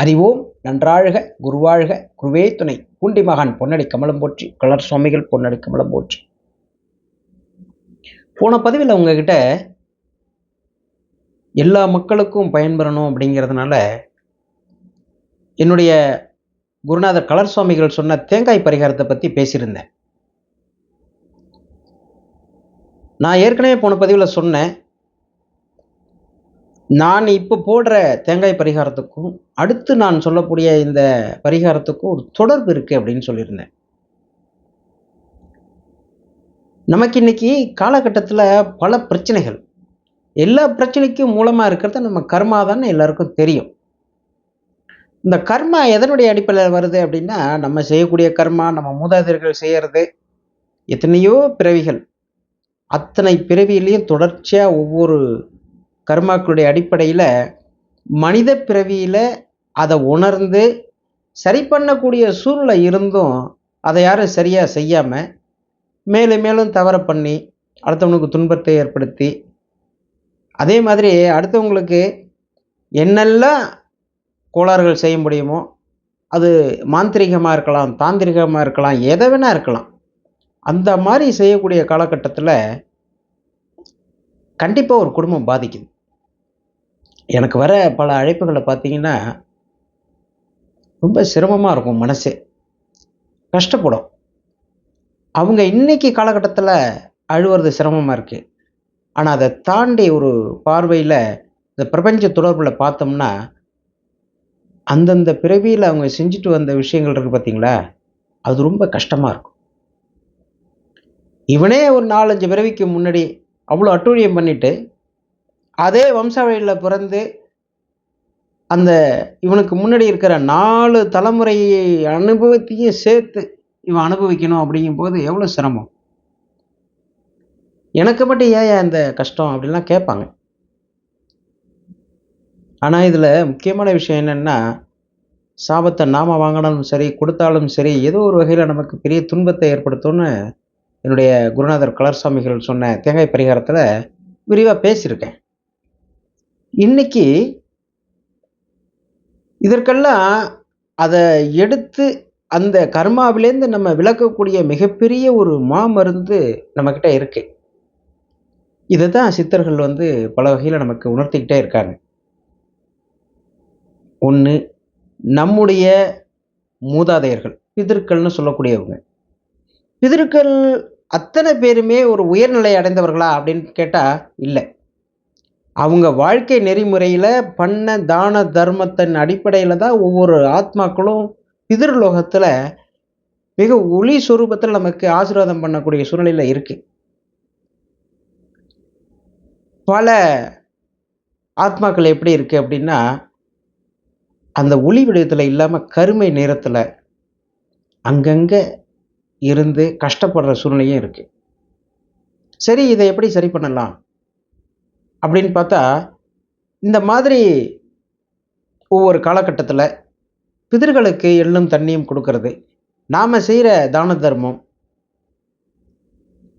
அறிவோம் நன்றாழ்க குருவாழ்க குருவே துணை. பூண்டி மகான் பொன்னடி கமலம் போற்றி கலர் சுவாமிகள் பொன்னடி கமலம் போற்றி. போன பதிவில் உங்ககிட்ட எல்லா மக்களுக்கும் பயன்பெறணும் அப்படிங்கிறதுனால என்னுடைய குருநாதர் கலர் சுவாமிகள் சொன்ன தேங்காய் பரிகாரத்தை பற்றி பேசியிருந்தேன். நான் ஏற்கனவே போன பதிவில் சொன்னேன் நான் இப்போ போடுற தேங்காய் பரிகாரத்துக்கும் அடுத்து நான் சொல்லக்கூடிய இந்த பரிகாரத்துக்கும் ஒரு தொடர்பு இருக்குது அப்படின்னு சொல்லியிருந்தேன். நமக்கு இன்னைக்கு காலகட்டத்தில் பல பிரச்சனைகள். எல்லா பிரச்சனைக்கும் மூலமாக இருக்கிறது நம்ம கர்மா தானே எல்லாருக்கும் தெரியும். இந்த கர்மா எதனுடைய அடிப்படையில் வருது அப்படின்னா நம்ம செய்யக்கூடிய கர்மா நம்ம மூதாதையர்கள் செய்கிறது எத்தனையோ பிறவிகள். அத்தனை பிறவியிலையும் தொடர்ச்சியாக ஒவ்வொரு கர்மாக்களுடைய அடிப்படையில் மனித பிறவியில் அதை உணர்ந்து சரி பண்ணக்கூடிய சூழ்நிலை இருந்தும் அதை யாரும் சரியாக செய்யாமல் மேலும் மேலும் தவற பண்ணி அடுத்தவனுக்கு துன்பத்தை ஏற்படுத்தி அதே மாதிரி அடுத்தவங்களுக்கு என்னெல்லாம் கோளாறுகள் செய்ய முடியுமோ அது மாந்திரிகமாக இருக்கலாம் தாந்திரிகமாக இருக்கலாம் எதை வேணால் இருக்கலாம். அந்த மாதிரி செய்யக்கூடிய காலகட்டத்தில் கண்டிப்பாக ஒரு குடும்பம் பாதிக்குது. எனக்கு வர பல அழைப்புகளை பார்த்தீங்கன்னா ரொம்ப சிரமமாக இருக்கும் மனசே. கஷ்டப்படும். அவங்க இன்னைக்கு காலகட்டத்தில் அழுவுறது சிரமமாக இருக்குது ஆனால் அதை தாண்டி ஒரு பார்வையில் இந்த பிரபஞ்ச தொடர்பில் பார்த்தோம்னா அந்தந்த பிறவியில் அவங்க செஞ்சுட்டு வந்த விஷயங்கள் இருக்குது பார்த்தீங்களா அது ரொம்ப கஷ்டமாக இருக்கும். இவனே ஒரு நாலஞ்சு பிறவிக்கு முன்னாடி அவ்வளோ அட்டூழியம் பண்ணிவிட்டு அதே வம்சாவழியில் பிறந்து அந்த இவனுக்கு முன்னாடி இருக்கிற நாலு தலைமுறை அனுபவத்தையும் சேர்த்து இவன் அனுபவிக்கணும் அப்படிங்கும்போது எவ்வளோ சிரமம்? எனக்கு மட்டும் ஏன் இந்த கஷ்டம் அப்படின்லாம் கேட்பாங்க. ஆனால் இதில் முக்கியமான விஷயம் என்னென்னா சாபத்தை நாம் வாங்கினாலும் சரி கொடுத்தாலும் சரி ஏதோ ஒரு வகையில் நமக்கு பெரிய துன்பத்தை ஏற்படுத்தும்னு என்னுடைய குருநாதர் கலர்சாமிகள் சொன்ன தேங்காய் பரிகாரத்தில் விரிவாக பேசியிருக்கேன். இன்னைக்கு இதற்கெல்லாம் அதை எடுத்து அந்த கர்மாவிலேருந்து நம்ம விளக்கக்கூடிய மிகப்பெரிய ஒரு மாமருந்து நம்மக்கிட்ட இருக்கு. இதை தான் சித்தர்கள் வந்து பல வகையில் நமக்கு உணர்த்திக்கிட்டே இருக்காங்க. ஒன்று நம்முடைய மூதாதையர்கள் பிதிருக்கள்னு சொல்லக்கூடியவங்க. பிதிருக்கள் அத்தனை பேருமே ஒரு உயர்நிலை அடைந்தவர்களா அப்படின்னு கேட்டால் இல்லை. அவங்க வாழ்க்கை நெறிமுறையில் பண்ண தான தர்மத்தின் அடிப்படையில் தான் ஒவ்வொரு ஆத்மாக்களும் பிதிர்லோகத்தில் மிக ஒளி சுரூபத்தில் நமக்கு ஆசீர்வாதம் பண்ணக்கூடிய சூழ்நிலையில் இருக்கு. பல ஆத்மாக்கள் எப்படி இருக்கு அப்படின்னா அந்த ஒளி விடயத்தில் இல்லாமல் கருமை நேரத்தில் அங்கங்கே இருந்து கஷ்டப்படுற சூழ்நிலையும் இருக்குது சரி இதை எப்படி சரி பண்ணலாம்? அப்படின்னு பார்த்தா இந்த மாதிரி ஒவ்வொரு காலகட்டத்தில் பிதர்களுக்கு எள்ளும் தண்ணியும் கொடுக்கறது. நாம் செய்கிற தான தர்மம்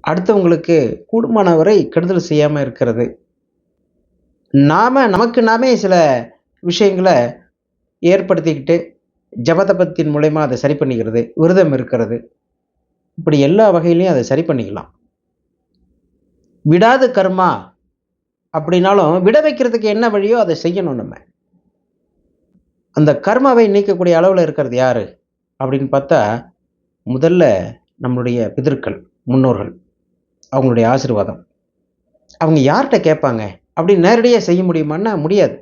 அடுத்தவங்களுக்கு கூடுமானவரை கெடுதல் செய்யாமல் இருக்கிறது. நாம் நமக்கு நாமே சில விஷயங்களை ஏற்படுத்திக்கிட்டு ஜபதபத்தின் மூலயமா அதை சரி பண்ணிக்கிறது விரதம் இருக்கிறது. இப்படி எல்லா வகையிலையும் அதை சரி பண்ணிக்கலாம். விடாது கர்மா அப்படின்னாலும் விட வைக்கிறதுக்கு என்ன வழியோ அதை செய்யணும் நம்ம. அந்த கர்மாவை நீக்கக்கூடிய அளவில் இருக்கிறது யார்? அப்படின்னு பார்த்தா முதல்ல நம்மளுடைய பிதற்கள் முன்னோர்கள் அவங்களுடைய ஆசிர்வாதம். அவங்க யார்கிட்ட கேட்பாங்க? அப்படி நேரடியாக செய்ய முடியுமான்னா முடியாது.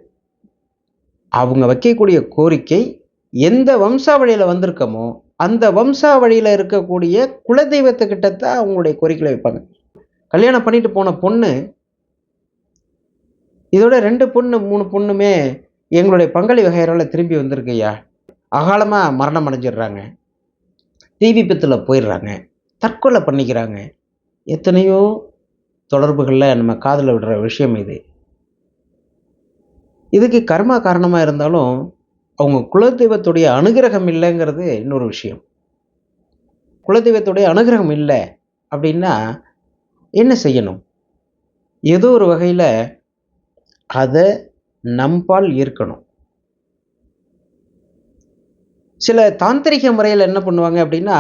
அவங்க வைக்கக்கூடிய கோரிக்கை எந்த வம்சாவழியில் வந்திருக்கமோ அந்த வம்சாவழியில் இருக்கக்கூடிய குலதெய்வத்துக்கிட்ட தான் அவங்களுடைய கோரிக்கையில் வைப்பாங்க. கல்யாணம் பண்ணிட்டு போன பொண்ணு இதோட ரெண்டு பொண்ணு மூணு பொண்ணுமே எங்களுடைய பங்களி வகையறால் திரும்பி வந்திருக்கு ஐயா. அகாலமாக மரணம் அடைஞ்சிடுறாங்க. தீ விபத்தில் போயிடுறாங்க. தற்கொலை பண்ணிக்கிறாங்க. எத்தனையோ தொடர்புகளில் நம்ம காதில் விடுற விஷயம் இது. இதுக்கு கர்மா காரணமாக இருந்தாலும் அவங்க குலதெய்வத்துடைய அனுகிரகம் இல்லைங்கிறது இன்னொரு விஷயம். குலதெய்வத்துடைய அனுகிரகம் இல்லை அப்படின்னா என்ன செய்யணும்? ஏதோ ஒரு வகையில் அதை நம்பால் ஈர்க்கணும் சில தாந்திரிக முறையில் என்ன பண்ணுவாங்க அப்படின்னா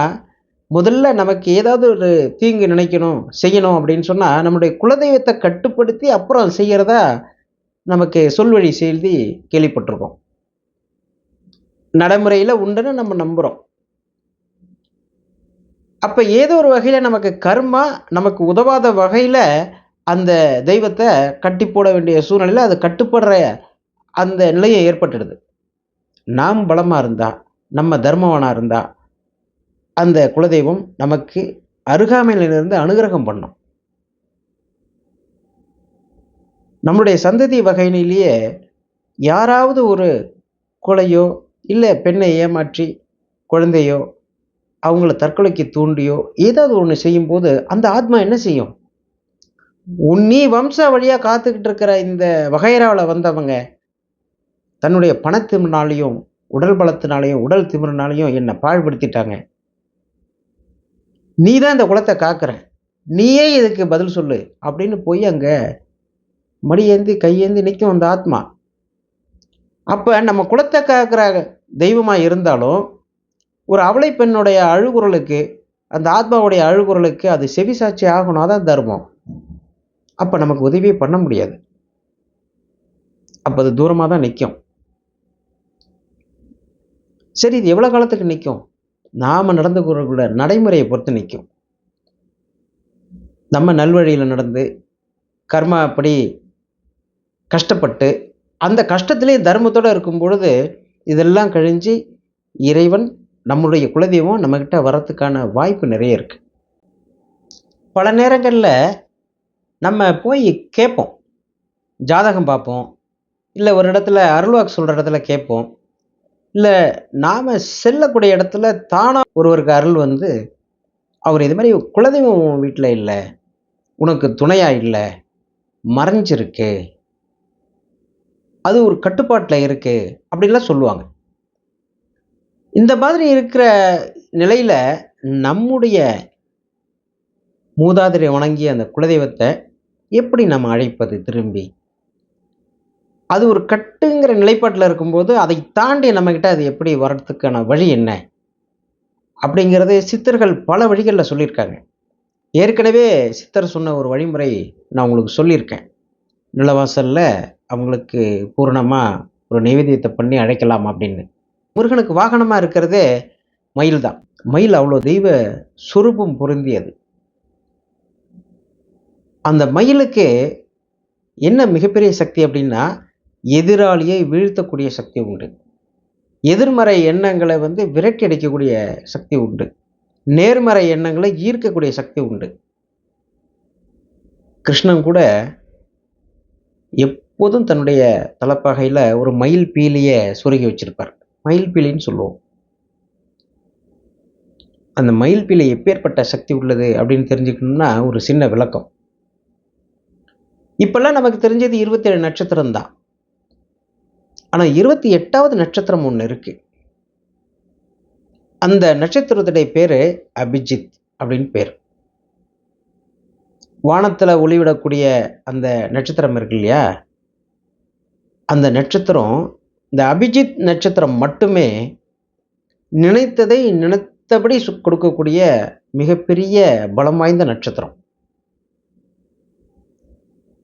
முதல்ல நமக்கு ஏதாவது ஒரு தீங்கு நினைக்கணும் செய்யணும் அப்படின்னு சொன்னால் நம்முடைய குலதெய்வத்தை கட்டுப்படுத்தி அப்புறம் செய்கிறதா நமக்கு சொல்வழி செய்தி கேள்விப்பட்டிருக்கோம். நடைமுறையில் உண்டுன்னு நம்ம நம்புகிறோம் அப்போ ஏதோ ஒரு வகையில் நமக்கு கர்மா நமக்கு உதவாத வகையில் அந்த தெய்வத்தை கட்டி போட வேண்டிய சூழ்நிலையில் அது கட்டுப்படுற அந்த நிலையை ஏற்பட்டுடுது. நாம் பலமாக இருந்தால் நம்ம தர்மவானாக இருந்தால் அந்த குலதெய்வம் நமக்கு அருகாமையிலிருந்து அனுகிரகம் பண்ணும். நம்முடைய சந்ததி வகையிலேயே யாராவது ஒரு கொலையோ இல்லை பெண்ணை ஏமாற்றி குழந்தையோ அவங்கள தற்கொலைக்கு தூண்டியோ ஏதாவது ஒன்று செய்யும்போது அந்த ஆத்மா என்ன செய்யும்? உன்னி வம்ச வழியாக காத்துக்கிட்டு இருக்கிற இந்த வகைராவில் வந்தவங்க தன்னுடைய பணத்தினாலையும் உடல் பலத்தினாலையும் உடல் திமிறினாலையும் என்னை பாழ்படுத்திட்டாங்க. நீ தான் இந்த குலத்தை காக்கிற. நீயே இதுக்கு பதில் சொல்லு அப்படின்னு போய் அங்கே மடியேந்தி கையேந்தி நிற்கும் அந்த ஆத்மா. அப்போ நம்ம குலத்தை காக்கிற தெய்வமாக இருந்தாலும் ஒரு அவளை பெண்ணுடைய அழுகுரலுக்கு அந்த ஆத்மாவுடைய அழுகுரலுக்கு அது செவிசாட்சி ஆகணும். அதான் தர்மம். அப்போ நமக்கு உதவியே பண்ண முடியாது. அப்போ அது தூரமாக தான் நிற்கும் சரி இது எவ்வளோ காலத்துக்கு நிற்கும் நாம் நடந்து கொள்ள நடைமுறையை பொறுத்து நிற்கும் நம்ம நல்வழியில் நடந்து கர்மா அப்படி கஷ்டப்பட்டு அந்த கஷ்டத்திலே தர்மத்தோடு இருக்கும் பொழுது இதெல்லாம் கழிஞ்சு இறைவன் நம்மளுடைய குலதெய்வம் நம்மக்கிட்ட வர்றதுக்கான வாய்ப்பு நிறைய இருக்குது பல நேரங்களில் நம்ம போய் கேட்போம். ஜாதகம் பார்ப்போம். இல்லை ஒரு இடத்துல அருள்வாக்கு சொல்கிற இடத்துல கேட்போம். இல்லை நாம் செல்லக்கூடிய இடத்துல தானாக ஒருவருக்கு அருள் வந்து அவர் இது மாதிரி குலதெய்வம் வீட்டில் இல்லை உனக்கு துணையாக இல்லை மறைஞ்சிருக்கு அது ஒரு கட்டுப்பாட்டில் இருக்குது அப்படின்லாம் சொல்லுவாங்க. இந்த மாதிரி இருக்கிற நிலையில் நம்முடைய மூதாதிரை வணங்கி அந்த குலதெய்வத்தை எப்படி நம்ம அழைப்பது திரும்பி? அது ஒரு கட்டுங்கிற நிலைப்பாட்டில் இருக்கும்போது அதை தாண்டி நம்மக்கிட்ட அது எப்படி வர்றதுக்கான வழி என்ன? அப்படிங்கிறது சித்தர்கள் பல வழிகளில் சொல்லியிருக்காங்க. ஏற்கனவே சித்தர் சொன்ன ஒரு வழிமுறை நான் உங்களுக்கு சொல்லியிருக்கேன். நிலவாசலில் அவங்களுக்கு பூரணமாக ஒரு நைவேத்தியத்தை பண்ணி அழைக்கலாம் அப்படின்னு. முருகனுக்கு வாகனமாக இருக்கிறதே மயில் தான் மயில் அவ்வளோ தெய்வ சுரூபம் பொருந்தியது. அந்த மயிலுக்கு என்ன மிகப்பெரிய சக்தி அப்படின்னா எதிராளியை வீழ்த்தக்கூடிய சக்தி உண்டு. எதிர்மறை எண்ணங்களை வந்து விரட்டி அடிக்கக்கூடிய சக்தி உண்டு. நேர்மறை எண்ணங்களை ஈர்க்கக்கூடிய சக்தி உண்டு. கிருஷ்ணன் கூட எப்போதும் தன்னுடைய தலைப்பகையில் ஒரு மயில் பீலியை சுருகி வச்சிருப்பார். மயில் பீலின்னு சொல்லுவோம். அந்த மயில் பீலி எப்பேற்பட்ட சக்தி உள்ளது அப்படின்னு தெரிஞ்சுக்கணும்னா ஒரு சின்ன விளக்கம். இப்பெல்லாம் நமக்கு தெரிஞ்சது இருபத்தேழு நட்சத்திரம் தான். ஆனால் இருபத்தி எட்டாவது நட்சத்திரம் ஒன்று இருக்கு. அந்த நட்சத்திரத்துடைய பேர் அபிஜித் அப்படின்னு பேர். வானத்தில் ஒளிவிடக்கூடிய அந்த நட்சத்திரம் இருக்கு இல்லையா? அந்த நட்சத்திரம் இந்த அபிஜித் நட்சத்திரம் மட்டுமே நினைத்ததை நினைத்தபடி கொடுக்கக்கூடிய மிகப்பெரிய பலம் வாய்ந்த நட்சத்திரம்.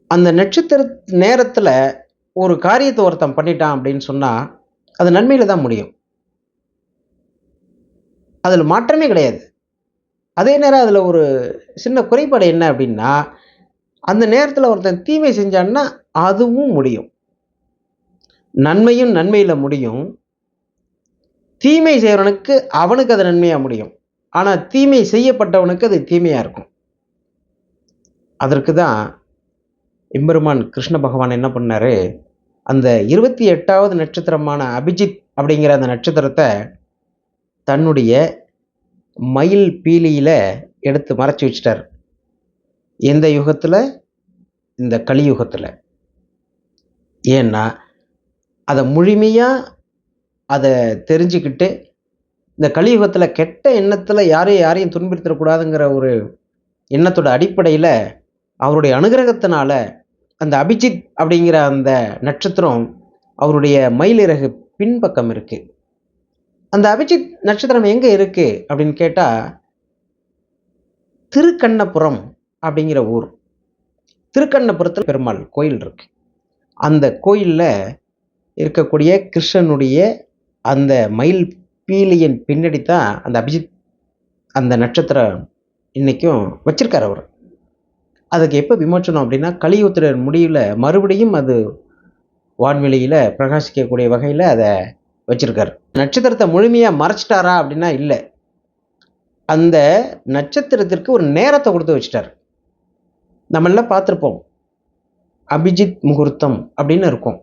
அந்த நட்சத்திர நேரத்தில் ஒரு காரியத்தை ஒருத்தன் பண்ணிட்டான் அப்படின்னு சொன்னால் அது நன்மையில் தான் முடியும். அதில் மாற்றமே கிடையாது. அதே நேரம் அதில் ஒரு சின்ன குறைபாடு என்ன அப்படின்னா அந்த நேரத்தில் ஒருத்தன் தீமை செஞ்சான்னா அதுவும் முடியும். நன்மையும் நன்மையில் முடியும். தீமை செய்கிறவனுக்கு அவனுக்கு அது நன்மையாக முடியும். ஆனால் தீமை செய்யப்பட்டவனுக்கு அது தீமையாக இருக்கும். அதற்கு தான் எம்பெருமான் கிருஷ்ண பகவான் என்ன பண்ணார்? அந்த இருபத்தி எட்டாவது நட்சத்திரமான அபிஜித் அப்படிங்கிற அந்த நட்சத்திரத்தை தன்னுடைய மயில் பீலியில் எடுத்து மறைச்சி வச்சிட்டார். எந்த யுகத்தில்? இந்த கலியுகத்தில். ஏன்னா அதை முழுமையாக அதை தெரிஞ்சுக்கிட்டு இந்த கலியுகத்தில் கெட்ட எண்ணத்தில் யாரையும் யாரையும் துன்புறுத்திடக்கூடாதுங்கிற ஒரு எண்ணத்தோட அடிப்படையில் அவருடைய அனுகிரகத்தினால அந்த அபிஜித் அப்படிங்கிற அந்த நட்சத்திரம் அவருடைய மயிலிறகு பின்பக்கம் இருக்குது அந்த அபிஜித் நட்சத்திரம் எங்கே இருக்குது அப்படின்னு கேட்டால் திருக்கண்ணபுரம் அப்படிங்கிற ஊர். திருக்கண்ணபுரத்தில் பெருமாள் கோயில் இருக்கு. அந்த கோயிலில் இருக்கக்கூடிய கிருஷ்ணனுடைய அந்த மயில் பீலியின் பின்னாடி தான் அந்த அபிஜித் அந்த நட்சத்திரம் இன்னைக்கும் வச்சிருக்கார் அவர். அதுக்கு எப்போ விமோச்சனம் அப்படின்னா கலியுத்திரர் முடிவில் மறுபடியும் அது வான்வெளியில் பிரகாசிக்கக்கூடிய வகையில் அதை வச்சுருக்கார். நட்சத்திரத்தை முழுமையாக மறைச்சிட்டாரா அப்படின்னா இல்லை. அந்த நட்சத்திரத்திற்கு ஒரு நேரத்தை கொடுத்து வச்சிட்டார். நம்ம எல்லாம் பார்த்துருப்போம். அபிஜித் முகூர்த்தம் அப்படின்னு இருக்கும்.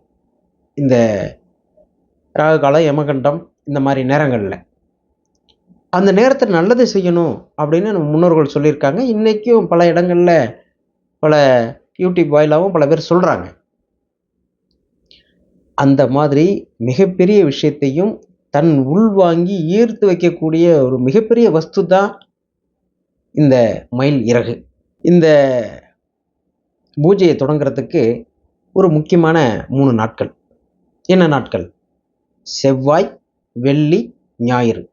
இந்த ராகுகாலம் யமகண்டம் இந்த மாதிரி நேரங்களில். அந்த நேரத்தை நல்லது செய்யணும் அப்படின்னு நம்ம முன்னோர்கள் சொல்லியிருக்காங்க. இன்றைக்கும் பல இடங்களில் பல யூடியூப் வாயிலாகவும் பல பேர் சொல்கிறாங்க அந்த மாதிரி மிகப்பெரிய விஷயத்தையும் தன் உள்வாங்கி ஈர்த்து வைக்கக்கூடிய ஒரு மிகப்பெரிய வஸ்து தான் இந்த மயில் இறகு. இந்த பூஜையை தொடங்குறதுக்கு ஒரு முக்கியமான மூணு நாட்கள். என்ன நாட்கள்? செவ்வாய் வெள்ளி ஞாயிறு.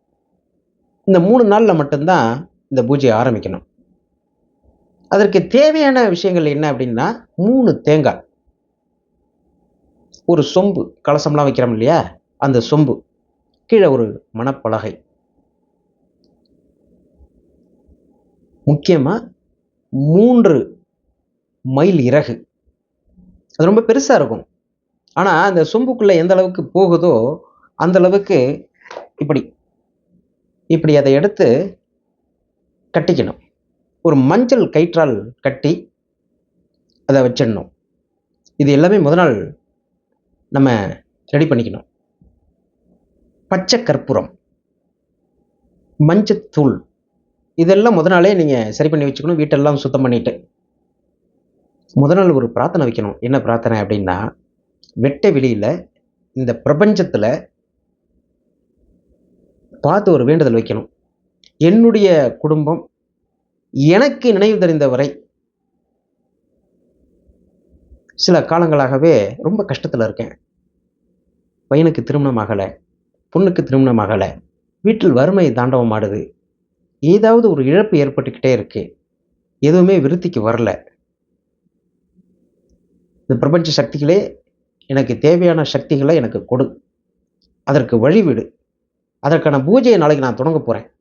இந்த மூணு நாளில் மட்டும்தான் இந்த பூஜையை ஆரம்பிக்கணும். அதற்கு தேவையான விஷயங்கள் என்ன அப்படின்னா மூணு தேங்காய். ஒரு சொம்பு கலசம்லாம் வைக்கிறோம் இல்லையா? அந்த சொம்பு. கீழே ஒரு மணப்பலகை. முக்கியமாக மூன்று மைல் இறகு. அது ரொம்ப பெருசாக இருக்கும். ஆனால் அந்த சொம்புக்குள்ளே எந்த அளவுக்கு போகுதோ அந்த அளவுக்கு இப்படி இப்படி அதை எடுத்து கட்டிக்கணும். ஒரு மஞ்சள் கயிற்றால் கட்டி அதை வச்சிடணும். இது எல்லாமே முத நாள் நம்ம ரெடி பண்ணிக்கணும். பச்சை கற்பூரம் மஞ்சத்தூள் இதெல்லாம் முத நாளே நீங்கள் சரி பண்ணி வச்சுக்கணும். வீட்டெல்லாம் சுத்தம் பண்ணிவிட்டு முத நாள் ஒரு பிரார்த்தனை வைக்கணும். என்ன பிரார்த்தனை அப்படின்னா வெட்ட வெளியில் இந்த பிரபஞ்சத்தில் பார்த்து ஒரு வேண்டுதல் வைக்கணும். என்னுடைய குடும்பம் எனக்கு நினைவு தெரிந்த வரை சில காலங்களாகவே ரொம்ப கஷ்டத்தில் இருக்கேன். பையனுக்கு திருமணம் ஆகலை பொண்ணுக்கு திருமணம் ஆகலை வீட்டில் வறுமை தாண்டவம் ஆடுது. ஏதாவது ஒரு இழப்பு ஏற்பட்டுக்கிட்டே இருக்கு. எதுவுமே விருத்திக்கு வரல. இந்த பிரபஞ்ச சக்திகளே எனக்கு தேவையான சக்திகளை எனக்கு கொடு. அதற்கு வழிவிடு அதற்கான பூஜையை நாளைக்கு நான் தொடங்க போகிறேன்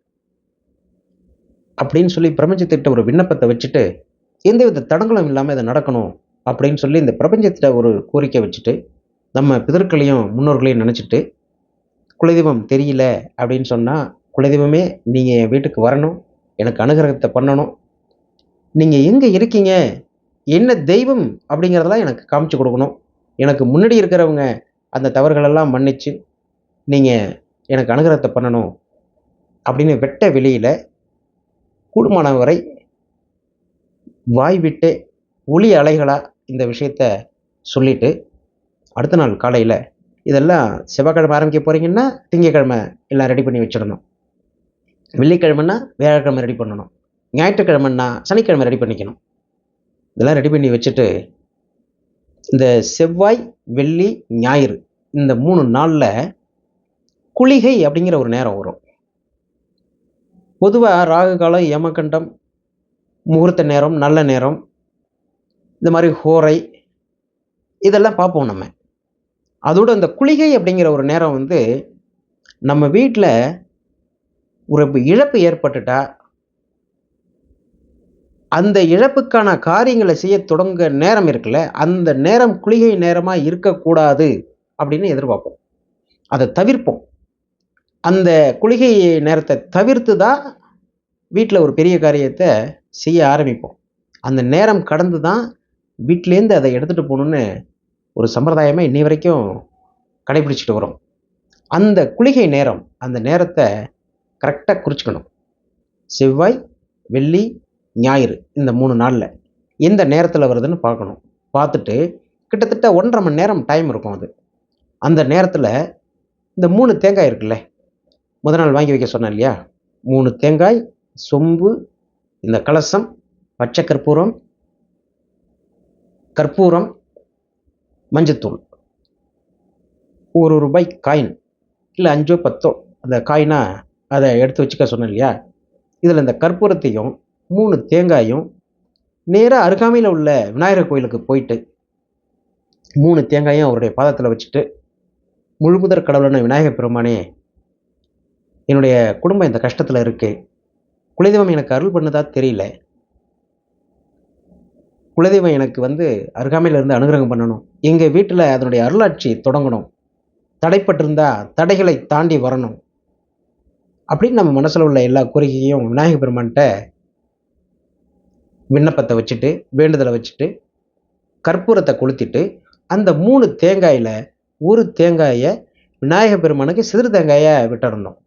அப்படின்னு சொல்லி பிரபஞ்சத்திட்ட ஒரு விண்ணப்பத்தை வச்சுட்டு எந்தவித தடங்களும் இல்லாமல் இதை நடக்கணும் அப்படின்னு சொல்லி இந்த பிரபஞ்சத்திட்ட ஒரு கோரிக்கை வச்சுட்டு நம்ம பிதர்களையும் முன்னோர்களையும் நினச்சிட்டு குலதெய்வம் தெரியல அப்படின்னு சொன்னால் குலதெய்வமே நீங்கள் என் வீட்டுக்கு வரணும் எனக்கு அனுகிரகத்தை பண்ணணும். நீங்கள் எங்கே இருக்கீங்க? என்ன தெய்வம்? அப்படிங்கிறதெல்லாம் எனக்கு காமிச்சு கொடுக்கணும். எனக்கு முன்னாடி இருக்கிறவங்க அந்த தவறுகளெல்லாம் மன்னிச்சு நீங்கள் எனக்கு அனுகிரகத்தை பண்ணணும் அப்படின்னு வெட்ட வெளியில் கூடுமான வரை வாய் விட்டு ஒளி அலைகளாக இந்த விஷயத்த சொல்லிட்டு அடுத்த நாள் காலையில் இதெல்லாம் செவ்வாய்க்கிழமை ஆரம்பிக்க போகிறீங்கன்னா திங்கக்கிழமை எல்லாம் ரெடி பண்ணி வச்சிடணும். வெள்ளிக்கிழமைன்னா வியாழக்கிழமை ரெடி பண்ணணும். ஞாயிற்றுக்கிழமைன்னா சனிக்கிழமை ரெடி பண்ணிக்கணும். இதெல்லாம் ரெடி பண்ணி வச்சுட்டு இந்த செவ்வாய் வெள்ளி ஞாயிறு இந்த மூணு நாளில் குளிகை அப்படிங்கிற ஒரு நேரம் வரும். பொதுவாக ராகு காலம் யமகண்டம் முகூர்த்த நேரம் நல்ல நேரம் இந்த மாதிரி ஹோரை இதெல்லாம் பார்ப்போம் நம்ம. அதோட அந்த குளிகை அப்படிங்கிற ஒரு நேரம் வந்து நம்ம வீட்டில் ஒரு இழப்பு ஏற்பட்டுட்டா அந்த இழப்புக்கான காரியங்களை செய்ய தொடங்க நேரம் இருக்குல்ல அந்த நேரம் குளிகை நேரமாக இருக்கக்கூடாது அப்படின்னு எதிர்பார்ப்போம். அதை தவிர்ப்போம். அந்த குளிகை நேரத்தை தவிர்த்து தான் வீட்டில் ஒரு பெரிய காரியத்தை செய்ய ஆரம்பிப்போம். அந்த நேரம் கடந்து தான் வீட்டிலேருந்து அதை எடுத்துகிட்டு போகணுன்னு ஒரு சம்பிரதாயமாக இன்னை வரைக்கும் கடைபிடிச்சிட்டு வரோம் அந்த குளிகை நேரம் அந்த நேரத்தை கரெக்டாக குறிச்சிக்கணும். செவ்வாய் வெள்ளி ஞாயிறு இந்த மூணு நாளில் எந்த நேரத்தில் வருதுன்னு பார்க்கணும். பார்த்துட்டு கிட்டத்தட்ட ஒன்றரை மணி நேரம் டைம் இருக்கும் அது. அந்த நேரத்தில் இந்த மூணு தேங்காய் இருக்குல்ல முத நாள் வாங்கி வைக்க சொன்னேன் இல்லையா? மூணு தேங்காய் சொம்பு இந்த கலசம் பச்சை கற்பூரம் கற்பூரம் மஞ்சத்தூள். ஒரு ரூபாய் காயின் இல்லை அஞ்சோ பத்தோ அந்த காயினாக அதை எடுத்து வச்சுக்க சொன்னேன் இல்லையா? இதில் இந்த கற்பூரத்தையும் மூணு தேங்காயும் நேராக அருகாமையில் உள்ள விநாயகர் கோயிலுக்கு போயிட்டு மூணு தேங்காயும் அவருடைய பாதத்தில் வச்சுட்டு முழுமுதற் கடவுளான விநாயகர் பெருமானே என்னுடைய குடும்பம் இந்த கஷ்டத்தில் இருக்குது குலதெய்வம் எனக்கு அருள் பண்ணுதா தெரியல. குலதெய்வம் எனக்கு வந்து அருகாமையிலிருந்து அனுகிரகம் பண்ணணும். எங்கள் வீட்டில் அதனுடைய அருளாட்சி தொடங்கணும். தடைப்பட்டிருந்தால் தடைகளை தாண்டி வரணும். அப்படின்னு நம்ம மனசில் உள்ள எல்லா கோரிக்கையும் விநாயகர் பெருமான்கிட்ட விண்ணப்பத்தை வச்சுட்டு வேண்டுதலை வச்சுட்டு கற்பூரத்தை கொளுத்திட்டு அந்த மூணு தேங்காயில் ஒரு தேங்காயை விநாயகர் பெருமானுக்கு சிறு தேங்காயை விட்டுறணும்.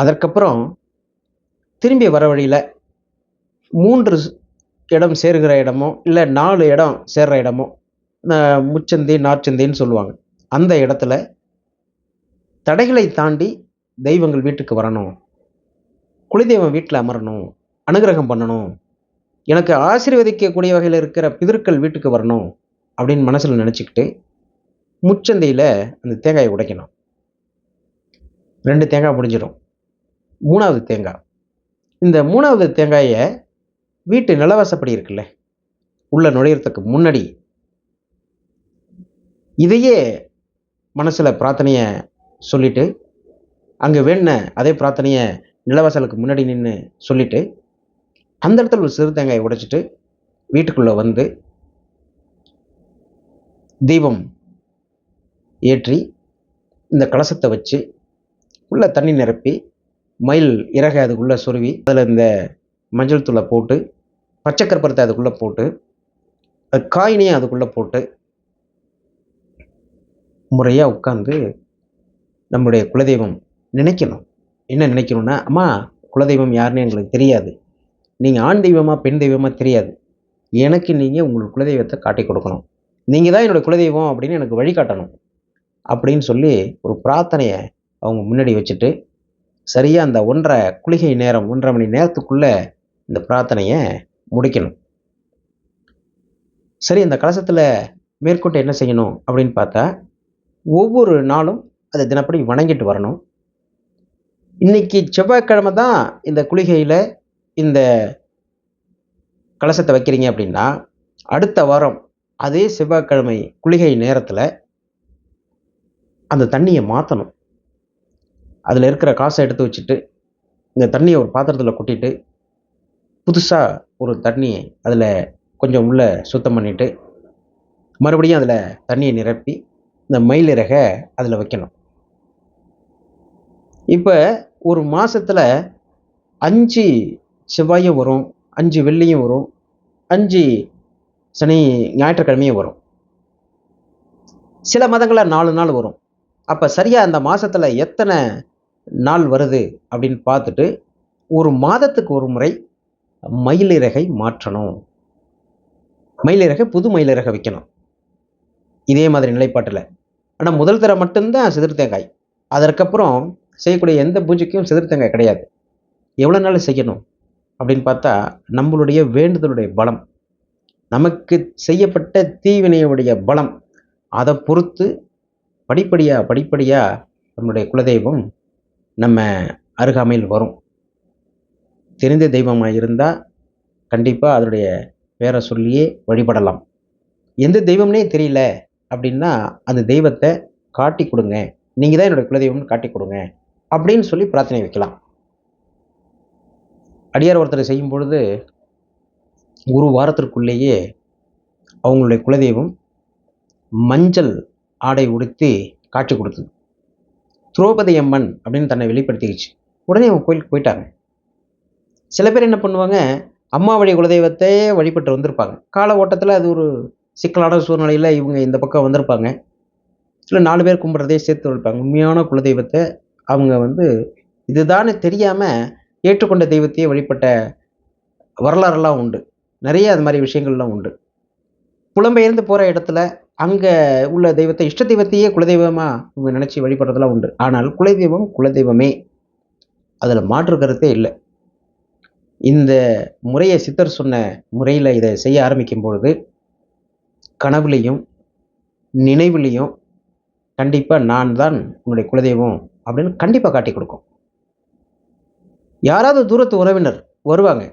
அதற்கப்புறம் திரும்பி வர வழியில் மூன்று இடம் சேருகிற இடமோ இல்லை நாலு இடம் சேர்கிற இடமோ முச்சந்தி நாற்சந்தின்னு சொல்லுவாங்க. அந்த இடத்துல தடைகளை தாண்டி தெய்வங்கள் வீட்டுக்கு வரணும். குலதெய்வம் வீட்டில் அமரணும். அனுகிரகம் பண்ணணும். எனக்கு ஆசீர்வதிக்கக்கூடிய வகையில் இருக்கிற பிதற்கள் வீட்டுக்கு வரணும் அப்படின்னு மனசில் நினச்சிக்கிட்டு முச்சந்தையில் அந்த தேங்காயை உடைக்கணும். ரெண்டு தேங்காய் முடிஞ்சிடும். மூணாவது தேங்காய். இந்த மூணாவது தேங்காயை வீட்டு நிலவாசப்படி இருக்குல்ல உள்ள நுழையிறதுக்கு முன்னாடி இதையே மனசில் பிரார்த்தனையை சொல்லிட்டு அங்கே வேணுன அதே பிரார்த்தனையை நிலவாசலுக்கு முன்னாடி நின்று சொல்லிவிட்டு அந்த இடத்துல ஒரு சிறு தேங்காயை உடைச்சிட்டு வீட்டுக்குள்ளே வந்து தீபம் ஏற்றி இந்த கலசத்தை வச்சு உள்ள தண்ணி நிரப்பி மயில் இறகை அதுக்குள்ளே சொருவி அதில் இந்த மஞ்சள் தூளை போட்டு பச்சை கற்பூரத்தை அதுக்குள்ளே போட்டு அது காயினையும் அதுக்குள்ளே போட்டு முறையாக உட்காந்து நம்முடைய குலதெய்வம் நினைக்கணும். என்ன நினைக்கணும்னா அம்மா குலதெய்வம் யாருன்னு எங்களுக்கு தெரியாது. நீங்கள் ஆண் தெய்வமாக பெண் தெய்வமாக தெரியாது. எனக்கு நீங்கள் உங்கள் குலதெய்வத்தை காட்டி கொடுக்கணும். நீங்கள் தான் என்னோடய குலதெய்வம் அப்படின்னு எனக்கு வழிகாட்டணும். அப்படின்னு சொல்லி ஒரு பிரார்த்தனையை அவங்க முன்னாடி வச்சுட்டு சரியாக அந்த ஒன்றரை குளிகை நேரம் ஒன்றரை மணி நேரத்துக்குள்ளே இந்த பிரார்த்தனையை முடிக்கணும். சரி இந்த கலசத்தில் மேற்கொண்டு என்ன செய்யணும் அப்படின்னு பார்த்தா ஒவ்வொரு நாளும் அதை தினப்படி வணங்கிட்டு வரணும். இன்னைக்கு செவ்வாய்க்கிழமை தான் இந்த குளிகையில் இந்த கலசத்தை வைக்கிறீங்க அப்படின்னா அடுத்த வாரம் அதே செவ்வாய்க்கிழமை குளிகை நேரத்தில் அந்த தண்ணியை மாற்றணும் அதில் இருக்கிற காசை எடுத்து வச்சுட்டு இந்த தண்ணியை ஒரு பாத்திரத்தில் கொட்டிட்டு புதுசாக ஒரு தண்ணி அதில் கொஞ்சம் உள்ள சுத்தம் பண்ணிவிட்டு மறுபடியும் அதில் தண்ணியை நிரப்பி இந்த மயிலிறகை அதில் வைக்கணும். இப்போ ஒரு மாதத்தில் அஞ்சு செவ்வாயும் வரும் அஞ்சு வெள்ளியும் வரும் அஞ்சு சனி ஞாயிற்றுக்கிழமையும் வரும். சில மதங்களில் நாலு நாள் வரும். அப்போ சரியாக அந்த மாதத்தில் எத்தனை நாள் வருது அப்படின்னு பார்த்துட்டு ஒரு மாதத்துக்கு ஒரு முறை மயிலிறகை மாற்றணும். மயிலிறகை புது மயிலிறகை வைக்கணும். இதே மாதிரி நிலைப்பாட்டில். ஆனால் முதல் தர மட்டும்தான் சிதிர் தேங்காய் அதற்கப்புறம் செய்யக்கூடிய எந்த பூஜைக்கும் சிதிர் தேங்காய் கிடையாது. எவ்வளோ நாள் செய்யணும் அப்படின்னு பார்த்தா நம்மளுடைய வேண்டுதலுடைய பலம். நமக்கு செய்யப்பட்ட தீவினையுடைய பலம். அதை பொறுத்து படிப்படியாக படிப்படியாக நம்மளுடைய குலதெய்வம் நம்ம அருகாமையில் வரும். தெரிந்த தெய்வமாக இருந்தால் கண்டிப்பாக அதனுடைய பேரை சொல்லியே வழிபடலாம். எந்த தெய்வம்னே தெரியல அப்படின்னா அந்த தெய்வத்தை காட்டி கொடுங்க. நீங்கள் தான் என்னுடைய குலதெய்வம்னு காட்டி கொடுங்க அப்படின்னு சொல்லி பிரார்த்தனை வைக்கலாம். அடியார் ஒருத்தர் செய்யும் பொழுது ஒரு வாரத்திற்குள்ளேயே அவங்களுடைய குலதெய்வம் மஞ்சள் ஆடை உடுத்தி காட்சி கொடுத்தது. திரௌபதி அம்மன் அப்படின்னு தன்னை வெளிப்படுத்திக்கிச்சு. உடனே அவங்க கோயிலுக்கு போயிட்டாங்க. சில பேர் என்ன பண்ணுவாங்க அம்மா வழி குலதெய்வத்தை வழிபட்டு வந்திருப்பாங்க. கால ஓட்டத்தில் அது ஒரு சிக்கலான சூழ்நிலையில் இவங்க இந்த பக்கம் வந்திருப்பாங்க. இல்லை நாலு பேர் கும்பிட்றதே சேர்த்து வைப்பாங்க உண்மையான குலதெய்வத்தை அவங்க வந்து இதுதானே தெரியாமல் ஏற்றுக்கொண்ட தெய்வத்தையே வழிபட்ட வரலாறுலாம் உண்டு. நிறைய அது மாதிரி விஷயங்கள்லாம் உண்டு. புலம்பெயர்ந்து போகிற இடத்துல அங்கே உள்ள தெய்வத்தை இஷ்ட தெய்வத்தையே குலதெய்வமாக இவங்க நினச்சி வழிபடுறதெல்லாம் உண்டு. ஆனால் குலதெய்வம் குலதெய்வமே. அதில் மாற்று கருத்தே இல்லை. இந்த முறையை சித்தர் சொன்ன முறையில் இதை செய்ய ஆரம்பிக்கும் பொழுது கனவுலையும் நினைவுலையும் கண்டிப்பாக நான் தான் உன்னுடைய குலதெய்வம் அப்படின்னு கண்டிப்பாக காட்டி கொடுக்கும். யாராவது தூரத்து உறவினர் வருவாங்க.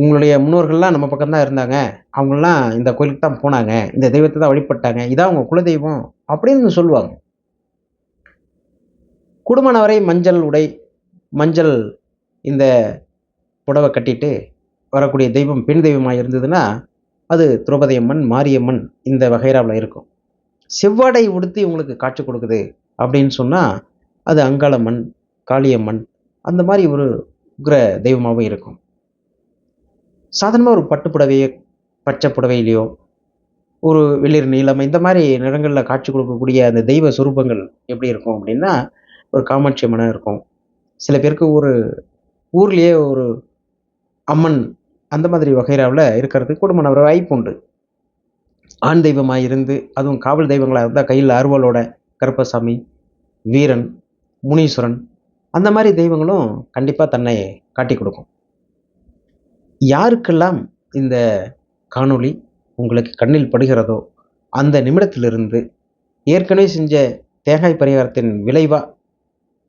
உங்களுடைய முன்னோர்கள்லாம் நம்ம பக்கம்தான் இருந்தாங்க. அவங்களாம் இந்த கோயிலுக்கு தான் போனாங்க. இந்த தெய்வத்தை தான் வழிபட்டாங்க. இதான் அவங்க குலதெய்வம் அப்படின்னு சொல்லுவாங்க. குடும்பன வரை மஞ்சள் உடை மஞ்சள் இந்த புடவை கட்டிட்டு வரக்கூடிய தெய்வம் பெண் தெய்வமாக இருந்ததுன்னா அது திரௌபதி அம்மன் மாரியம்மன் இந்த வகைராவில் இருக்கும். செவ்வாடை உடுத்தி உங்களுக்கு காட்சி கொடுக்குது அப்படின்னு சொன்னால் அது அங்காளம்மன் காளியம்மன் அந்த மாதிரி ஒரு உக்ர தெய்வமாகவும் இருக்கும். சாதாரணமாக ஒரு பட்டு புடவையோ பச்சை புடவையிலையோ ஒரு வெளிர் நீளம் இந்த மாதிரி நிறங்களில் காட்சி கொடுக்கக்கூடிய அந்த தெய்வ சுரூபங்கள் எப்படி இருக்கும் அப்படின்னா ஒரு காமாட்சி அம்மனாக இருக்கும். சில பேருக்கு ஒரு ஊர்லேயே ஒரு அம்மன் அந்த மாதிரி வகைராவில் இருக்கிறதுக்கு குடும்பம் ஒரு வாய்ப்பு உண்டு. ஆண் தெய்வமாக இருந்து அதுவும் காவல் தெய்வங்களாக இருந்தால் கையில் அருவலோட கருப்பசாமி வீரன் முனீஸ்வரன் அந்த மாதிரி தெய்வங்களும் கண்டிப்பாக தன்னை காட்டி கொடுக்கும். யாருக்கெல்லாம் இந்த காணொளி உங்களுக்கு கண்ணில் படுகிறதோ அந்த நிமிடத்திலிருந்து ஏற்கனவே செஞ்ச தேங்காய் பரிகாரத்தின் விளைவாக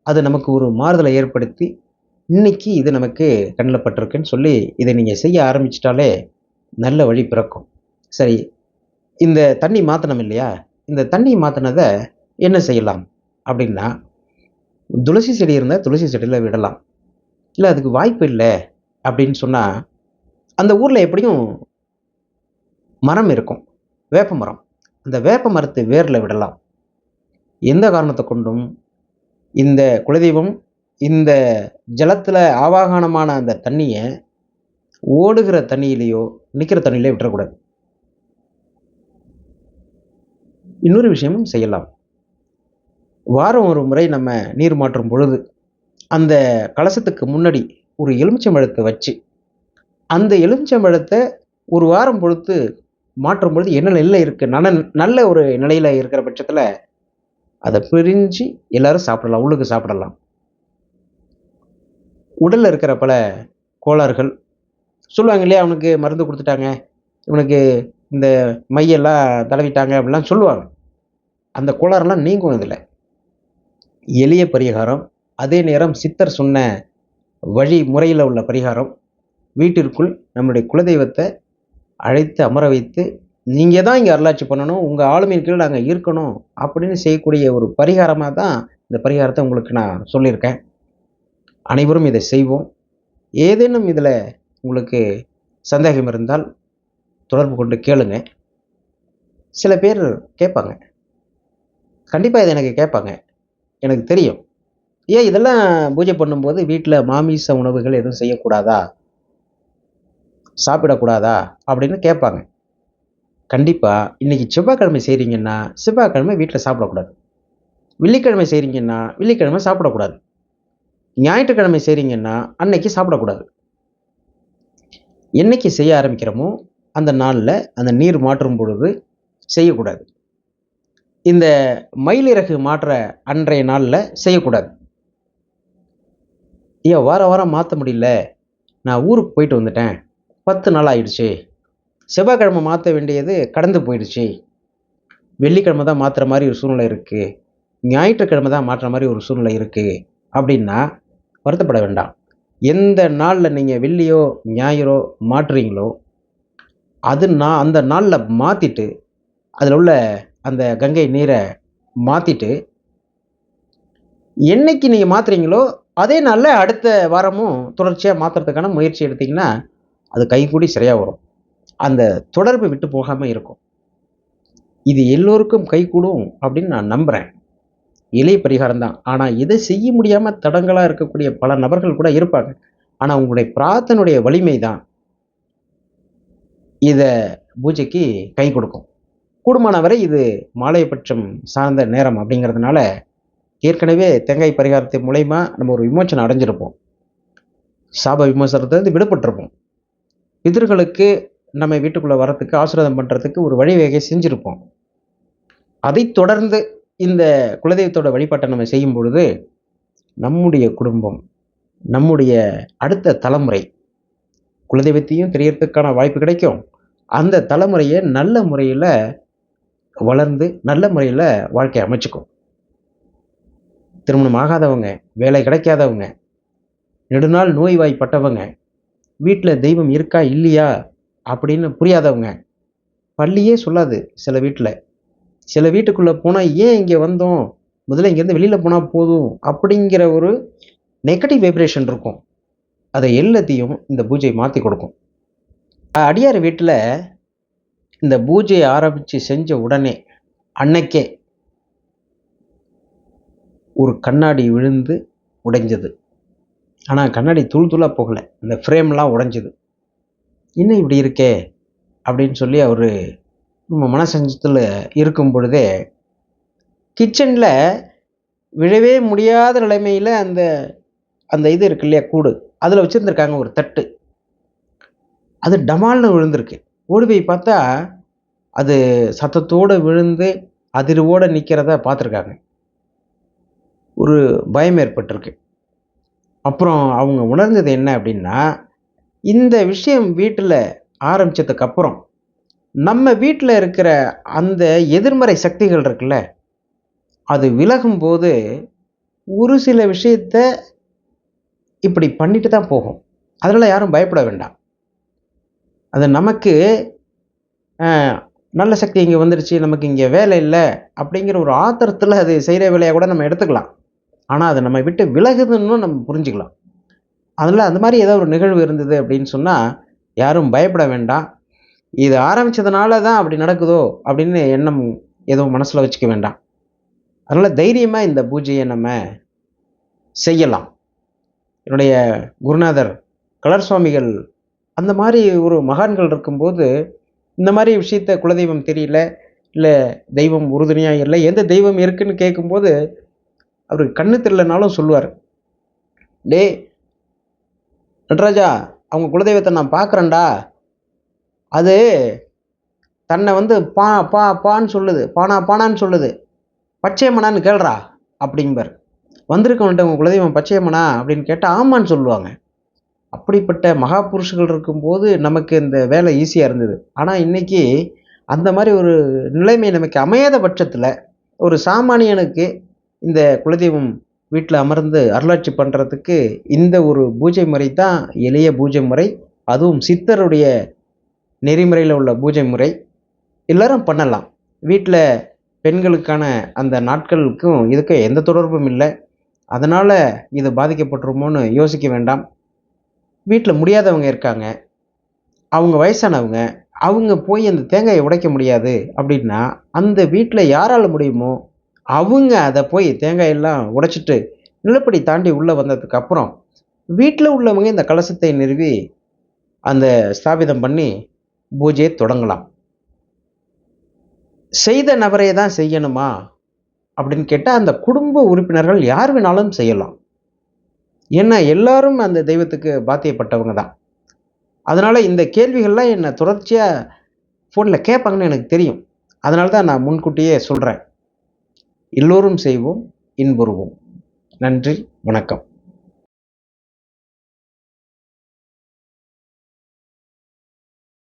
அது நமக்கு ஒரு மாறுதலை ஏற்படுத்தி இன்னைக்கு இது நமக்கு கண்ணில் பட்டிருக்குன்னு சொல்லி இதை நீங்கள் செய்ய ஆரம்பிச்சிட்டாலே நல்ல வழி பிறக்கும். சரி இந்த தண்ணி மாற்றணும் இல்லையா? இந்த தண்ணி மாற்றினதை என்ன செய்யலாம் அப்படின்னா துளசி செடி இருந்தால் துளசி செடியில் விடலாம். இல்லை அதுக்கு வாய்ப்பு இல்லை அப்படின்னு சொன்னால் அந்த ஊரில் எப்படியும் மரம் இருக்கும். வேப்ப மரம். அந்த வேப்ப மரத்தை வேரில் விடலாம். எந்த காரணத்தை கொண்டும்? இந்த குலதெய்வம் இந்த ஜலத்தில் ஆவாகானமான அந்த தண்ணியை ஓடுகிற தண்ணியிலையோ நிற்கிற தண்ணியிலையோ விட்டுறக்கூடாது. இன்னொரு விஷயமும் செய்யலாம். வாரம் ஒரு முறை நம்ம நீர் மாற்றும் பொழுது அந்த கலசத்துக்கு முன்னாடி ஒரு எலுமிச்சம்பழத்தை வச்சு அந்த எலுமிச்சம்பழத்தை ஒரு வாரம் பொறுத்து மாற்றும் பொழுது என்ன நிலையில் இருக்குது நல்ல நல்ல ஒரு நிலையில் இருக்கிற பட்சத்தில் அதை பிரிஞ்சு எல்லாரும் சாப்பிடலாம் உள்ளுக்கு சாப்பிடலாம். உடலில் இருக்கிற பல கோளாறுகள் சொல்லுவாங்க இல்லையா? அவனுக்கு மருந்து கொடுத்துட்டாங்க இவனுக்கு இந்த மையெல்லாம் தடவிட்டாங்க அப்படிலாம் சொல்லுவாங்க. அந்த கோளாறுலாம் நீங்கும் இதில். எளிய பரிகாரம் அதே நேரம் சித்தர் சொன்ன வழி முறையில் உள்ள பரிகாரம் வீட்டிற்குள் நம்முடைய குலதெய்வத்தை அழைத்து அமர வைத்து நீங்கள் தான் இங்கே அருளாட்சி பண்ணணும் உங்கள் ஆளுமையின் கீழ் நாங்கள் இருக்கணும் அப்படின்னு செய்யக்கூடிய ஒரு பரிகாரமாக தான் இந்த பரிகாரத்தை உங்களுக்கு நான் சொல்லியிருக்கேன். அனைவரும் இதை செய்வோம். ஏதேனும் இதில் உங்களுக்கு சந்தேகம் இருந்தால் தொடர்பு கொண்டு கேளுங்க. சில பேர் கேட்பாங்க. கண்டிப்பாக இதை எனக்கு கேட்பாங்க. எனக்கு தெரியும். ஏன் இதெல்லாம் பூஜை பண்ணும்போது வீட்டில் மாமிச உணவுகள் எதுவும் செய்யக்கூடாதா? சாப்பிடக்கூடாதா? அப்படின்னு கேட்பாங்க. கண்டிப்பாக இன்றைக்கி செவ்வாய்க்கிழமை செய்கிறீங்கன்னா செவ்வாய்க்கிழமை வீட்டில் சாப்பிடக்கூடாது. வெள்ளிக்கிழமை செய்கிறீங்கன்னா வெள்ளிக்கிழமை சாப்பிடக்கூடாது. ஞாயிற்றுக்கிழமை செய்கிறீங்கன்னா அன்னைக்கு சாப்பிடக்கூடாது. என்னைக்கு செய்ய ஆரம்பிக்கிறோமோ அந்த நாளில் அந்த நீர் மாற்றும் பொழுது செய்யக்கூடாது. இந்த மயிலிறகு மாற்ற அன்றைய நாளில் செய்யக்கூடாது. ஐயா வார வாரம் மாற்ற முடியல? நான் ஊருக்கு போயிட்டு வந்துட்டேன். பத்து நாள் ஆயிடுச்சு. செவ்வாய்க்கிழமை மாற்ற வேண்டியது கடந்து போயிடுச்சு. வெள்ளிக்கிழமை தான் மாற்றுற மாதிரி ஒரு சூழ்நிலை இருக்குது ஞாயிற்றுக்கிழமை தான் மாற்றுற மாதிரி ஒரு சூழ்நிலை இருக்குது அப்படின்னா வருத்தப்பட வேண்டாம். எந்த நாளில் நீங்கள் வெள்ளியோ ஞாயிறோ மாற்றுறீங்களோ அது நான் அந்த நாளில் மாற்றிட்டு அதில் உள்ள அந்த கங்கை நீரை மாற்றிட்டு என்னைக்கு நீங்கள் மாற்றுறீங்களோ அதே நாளில் அடுத்த வாரமும் தொடர்ச்சியாக மாற்றுறதுக்கான முயற்சி எடுத்திங்கன்னா அது கைகூடி சரியாக வரும். அந்த தொடர்பு விட்டு போகாமல் இருக்கும். இது எல்லோருக்கும் கைகூடும் அப்படின்னு நான் நம்புகிறேன் எளிய பரிகாரம் தான். ஆனால் இதை செய்ய முடியாமல் தடங்களாக இருக்கக்கூடிய பல நபர்கள் கூட இருப்பாங்க. ஆனால் உங்களுடைய பிரார்த்தனுடைய வலிமை தான். இதை பூஜைக்கு கை கொடுக்கும். கூடுமானவரை இது மாலையபட்சம் சார்ந்த நேரம் அப்படிங்கிறதுனால ஏற்கனவே தேங்காய் பரிகாரத்தின் மூலயமா நம்ம ஒரு விமோச்சனம் அடைஞ்சிருப்போம். சாப விமோசனத்திலிருந்து விடுபட்டிருப்போம். பிதர்களுக்கு நம்ம வீட்டுக்குள்ளே வரத்துக்கு ஆசீர்வாதம் பண்ணுறதுக்கு ஒரு வழிவகை செஞ்சுருப்போம். அதை தொடர்ந்து இந்த குலதெய்வத்தோட வழிபாட்டை நம்ம செய்யும் பொழுது நம்முடைய குடும்பம் நம்முடைய அடுத்த தலைமுறை குலதெய்வத்தையும் தெரியறதுக்கான வாய்ப்பு கிடைக்கும். அந்த தலைமுறையை நல்ல முறையில் வளர்ந்து நல்ல முறையில் வாழ்க்கையை அமைச்சுக்கும். திருமணம் ஆகாதவங்க வேலை கிடைக்காதவங்க நெடுநாள் நோய்வாய்ப்பட்டவங்க வீட்டில் தெய்வம் இருக்கா இல்லையா? அப்படின்னு புரியாதவங்க. பள்ளியே சொல்லாது சில வீட்டில் சில வீட்டுக்குள்ளே போனால் ஏன் இங்கே வந்தோம்? முதல்ல இங்கேருந்து வெளியில் போனால் போதும்? அப்படிங்கிற ஒரு நெகட்டிவ் வைப்ரேஷன் இருக்கும். அதை எல்லாத்தையும் இந்த பூஜை மாற்றி கொடுக்கும். அடியார் வீட்டில் இந்த பூஜையை ஆரம்பித்து செஞ்ச உடனே அன்னைக்கே ஒரு கண்ணாடி விழுந்து உடைஞ்சது. ஆனால் கண்ணாடி தூள் தூளாக போகலை. இந்த ஃப்ரேம்லாம் உடஞ்சிது. இன்னும் இப்படி இருக்கே? அப்படின்னு சொல்லி அவர் நம்ம மனசஞ்சத்தில் இருக்கும் பொழுதே கிச்சனில் விழவே முடியாத நிலைமையில் அந்த அந்த இது இருக்கு இல்லையா கூடு. அதில் வச்சுருந்துருக்காங்க ஒரு தட்டு. அது டமால்னு விழுந்திருக்கு. ஓடி போய் பார்த்தா அது சத்தத்தோடு விழுந்து அதிர்வோடு நிற்கிறத பார்த்துருக்காங்க. ஒரு பயம் ஏற்பட்டிருக்கு. அப்புறம் அவங்க உணர்ந்தது என்ன அப்படின்னா இந்த விஷயம் வீட்டில் ஆரம்பித்ததுக்கப்புறம் நம்ம வீட்டில் இருக்கிற அந்த எதிர்மறை சக்திகள் இருக்குல்ல அது விலகும்போது ஒரு சில விஷயத்த இப்படி பண்ணிட்டு தான் போகும். அதனால் யாரும் பயப்பட வேண்டாம். அது நமக்கு நல்ல சக்தி இங்கே வந்துருச்சு நமக்கு இங்கே வேலை இல்லை அப்படிங்கிற ஒரு ஆத்திரத்தில் அது செய்கிற வேலையாக கூட நம்ம எடுத்துக்கலாம். ஆனால் அது நம்ம விட்டு விலகுதுன்னு நம்ம புரிஞ்சுக்கலாம். அதில் அந்த மாதிரி ஏதோ ஒரு நிகழ்வு இருந்தது அப்படின்னு சொன்னால் யாரும் பயப்பட வேண்டாம். இது ஆரம்பித்ததுனால தான் அப்படி நடக்குதோ அப்படின்னு எண்ணம் எதுவும் மனசில் வச்சுக்க வேண்டாம். அதனால் தைரியமாக இந்த பூஜையை நம்ம செய்யலாம். என்னுடைய குருநாதர் கலர் சுவாமிகள் அந்த மாதிரி ஒரு மகான்கள் இருக்கும்போது இந்த மாதிரி விஷயத்த குலதெய்வம் தெரியல இல்லை தெய்வம் உறுதுணையாக இல்லை எந்த தெய்வம் இருக்குன்னு கேட்கும்போது அவருக்கு கண்ணு தெரிலனாலும் சொல்லுவார். டே நடராஜா அவங்க குலதெய்வத்தை நான் பார்க்குறேன்டா அது தன்னை வந்து பா பா பான்னு சொல்லுது. பானா பானான்னு சொல்லுது. பச்சையம்மனான்னு கேள்றா அப்படிம்பார். வந்திருக்கவன்ட்டு உங்கள் குலதெய்வம் பச்சையம்மனா? அப்படின்னு கேட்டால் ஆமான்னு சொல்லுவாங்க. அப்படிப்பட்ட மகாபுருஷர்கள் இருக்கும்போது நமக்கு இந்த வேலை ஈஸியாக இருந்தது. ஆனால் இன்றைக்கி அந்த மாதிரி ஒரு நிலைமை நமக்கு அமையாத பட்சத்தில் ஒரு சாமானியனுக்கு இந்த குலதெய்வம் வீட்டில் அமர்ந்து அருளாட்சி பண்ணுறதுக்கு இந்த ஒரு பூஜை முறை தான் எளிய பூஜை முறை. அதுவும் சித்தருடைய நெறிமுறையில் உள்ள பூஜை முறை. எல்லோரும் பண்ணலாம். வீட்டில் பெண்களுக்கான அந்த நாட்களுக்கும் இதுக்கும் எந்த தொடர்பும் இல்லை. அதனால் இது பாதிக்கப்பட்டுருமோன்னு யோசிக்க வேண்டாம். வீட்டில் முடியாதவங்க இருக்காங்க. அவங்க வயசானவங்க அவங்க போய் அந்த தேங்காயை உடைக்க முடியாது அப்படின்னா அந்த வீட்டில் யாரால் முடியுமோ அவங்க அதை போய் தேங்காயெல்லாம் உடைச்சிட்டு நிலப்படி தாண்டி உள்ளே வந்ததுக்கப்புறம் வீட்டில் உள்ளவங்க இந்த கலசத்தை நிறுவி அந்த ஸ்தாபிதம் பண்ணி பூஜையை தொடங்கலாம். செய்த நபரை தான் செய்யணுமா? அப்படின்னு கேட்டால் அந்த குடும்ப உறுப்பினர்கள் யார் வேணாலும் செய்யலாம். ஏன்னா எல்லாரும் அந்த தெய்வத்துக்கு பாத்தியப்பட்டவங்க தான். அதனால் இந்த கேள்விகள்லாம் என்னை தொடர்ச்சியாக ஃபோனில் கேட்பாங்கன்னு எனக்கு தெரியும். அதனால தான் நான் முன்கூட்டியே சொல்கிறேன் எல்லோரும் செய்வோம் இன்புறுவோம். நன்றி வணக்கம்.